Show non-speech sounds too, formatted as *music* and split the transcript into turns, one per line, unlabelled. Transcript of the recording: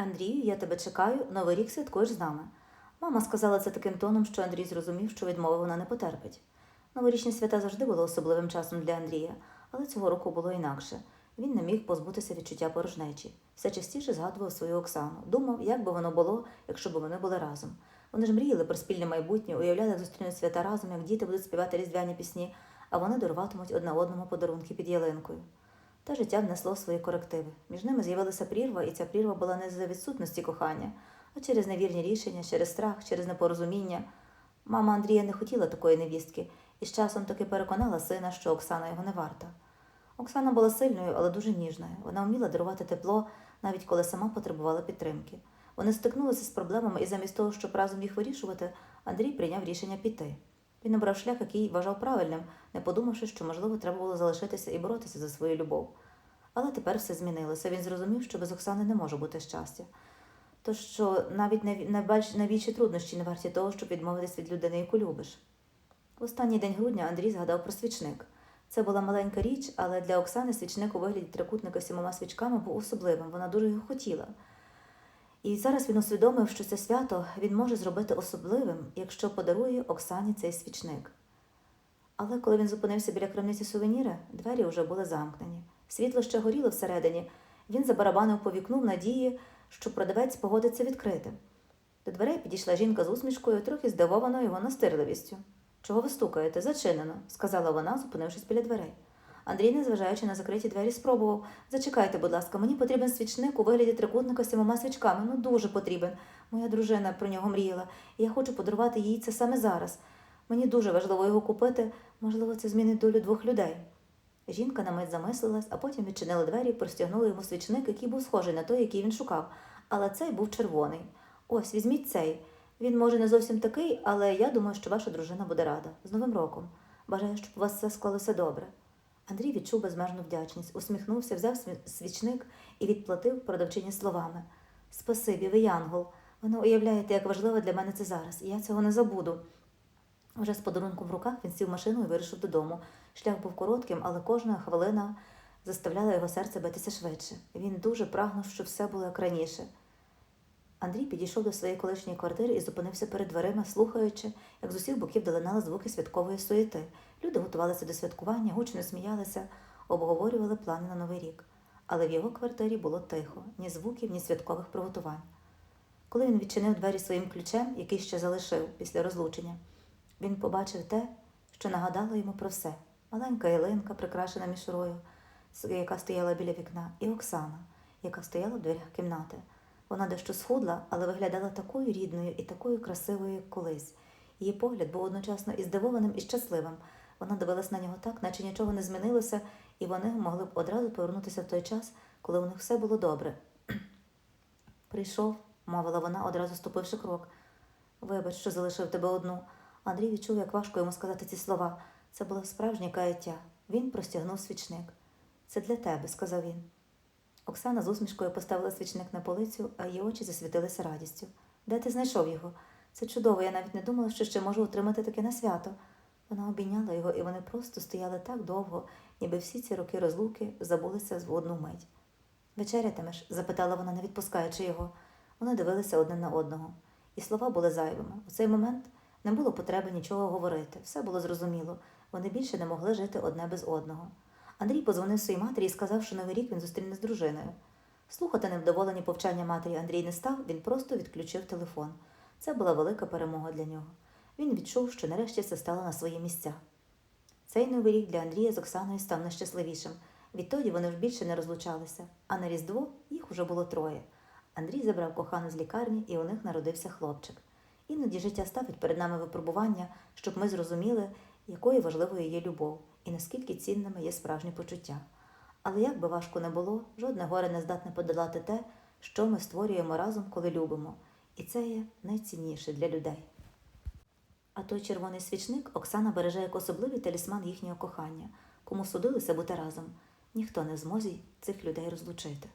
Андрію, я тебе чекаю, новий рік святкуєш з нами. Мама сказала це таким тоном, що Андрій зрозумів, що відмови вона не потерпить. Новорічні свята завжди були особливим часом для Андрія, але цього року було інакше. Він не міг позбутися відчуття порожнечі. Все частіше згадував свою Оксану. Думав, як би воно було, якщо б вони були разом. Вони ж мріяли про спільне майбутнє, уявляли, як зустрінуть свята разом, як діти будуть співати різдвяні пісні, а вони даруватимуть одне одному подарунки під ялинкою. Та життя внесло свої корективи. Між ними з'явилася прірва, і ця прірва була не за відсутності кохання, а через невірні рішення, через страх, через непорозуміння. Мама Андрія не хотіла такої невістки і з часом таки переконала сина, що Оксана його не варта. Оксана була сильною, але дуже ніжною. Вона вміла дарувати тепло, навіть коли сама потребувала підтримки. Вони стикнулися з проблемами, і замість того, щоб разом їх вирішувати, Андрій прийняв рішення піти. Він обрав шлях, який вважав правильним, не подумавши, що, можливо, треба було залишитися і боротися за свою любов. Але тепер все змінилося. Він зрозумів, що без Оксани не може бути щастя. То що навіть найбіль- найбільші труднощі не варті того, щоб відмовитись від людини, яку любиш. В останній день грудня Андрій згадав про свічник. Це була маленька річ, але для Оксани свічник у вигляді трикутника з сімома свічками був особливим. Вона дуже його хотіла. І зараз він усвідомив, що це свято він може зробити особливим, якщо подарує Оксані цей свічник. Але коли він зупинився біля крамниці сувеніра, двері вже були замкнені. Світло ще горіло всередині. Він забарабанив по вікну в надії, що продавець погодиться відкрити. До дверей підійшла жінка з усмішкою, трохи здивованою його настирливістю. Чого ви стукаєте? Зачинено, сказала вона, зупинившись біля дверей. Андрій, незважаючи на закриті двері, спробував. Зачекайте, будь ласка, мені потрібен свічник у вигляді трикутника з сімома свічками. Ну, дуже потрібен. Моя дружина про нього мріяла, і я хочу подарувати їй це саме зараз. Мені дуже важливо його купити, можливо, це змінить долю двох людей. Жінка на мить замислилась, а потім відчинила двері і простягнула йому свічник, який був схожий на той, який він шукав. Але цей був червоний. Ось, візьміть цей. Він може не зовсім такий, але я думаю, що ваша дружина буде рада. З Новим роком. Бажаю, щоб у вас все склалося добре. Андрій відчув безмежну вдячність, усміхнувся, взяв свічник і відплатив продавчині словами: Спасибі, ви янгол. Ви уявляєте, як важливо для мене це зараз, і я цього не забуду. Вже з подарунком в руках він сів машину і вирушив додому. Шлях був коротким, але кожна хвилина заставляла його серце битися швидше. Він дуже прагнув, щоб все було як раніше. Андрій підійшов до своєї колишньої квартири і зупинився перед дверима, слухаючи, як з усіх боків долинали звуки святкової суєти. Люди готувалися до святкування, гучно сміялися, обговорювали плани на новий рік. Але в його квартирі було тихо, ні звуків, ні святкових приготувань. Коли він відчинив двері своїм ключем, який ще залишив після розлучення, він побачив те, що нагадало йому про все: маленька ялинка, прикрашена мішурою, яка стояла біля вікна, і Оксана, яка стояла в дверях кімнати. Вона дещо схудла, але виглядала такою рідною і такою красивою, як колись. Її погляд був одночасно і здивованим, і щасливим. Вона дивилась на нього так, наче нічого не змінилося, і вони могли б одразу повернутися в той час, коли у них все було добре. *clears throat* Прийшов, мовила вона, одразу ступивши крок. Вибач, що залишив тебе одну. Андрій відчув, як важко йому сказати ці слова. Це було справжнє каяття. Він простягнув свічник. Це для тебе, сказав він. Оксана з усмішкою поставила свічник на полицю, а її очі засвітилися радістю. Де ти знайшов його? Це чудово, я навіть не думала, що ще можу отримати таке на свято. Вона обійняла його, і вони просто стояли так довго, ніби всі ці роки розлуки забулися в одну мить. Вечерятимеш? запитала вона, не відпускаючи його. Вони дивилися одне на одного, і слова були зайвими. У цей момент не було потреби нічого говорити, все було зрозуміло. Вони більше не могли жити одне без одного. Андрій позвонив своїй матері і сказав, що новий рік він зустріне з дружиною. Слухати невдоволені повчання матері Андрій не став, він просто відключив телефон. Це була велика перемога для нього. Він відчув, що нарешті все стало на свої місця. Цей новий рік для Андрія з Оксаною став найщасливішим. Відтоді вони ж більше не розлучалися, а на Різдво їх уже було троє. Андрій забрав кохану з лікарні, і у них народився хлопчик. Іноді життя ставить перед нами випробування, щоб ми зрозуміли, якою важливою є любов і наскільки цінними є справжні почуття. Але як би важко не було, жодне горе не здатне подолати те, що ми створюємо разом, коли любимо, і це є найцінніше для людей. А той червоний свічник Оксана береже як особливий талісман їхнього кохання. Кому судилося бути разом, ніхто не зможе цих людей розлучити.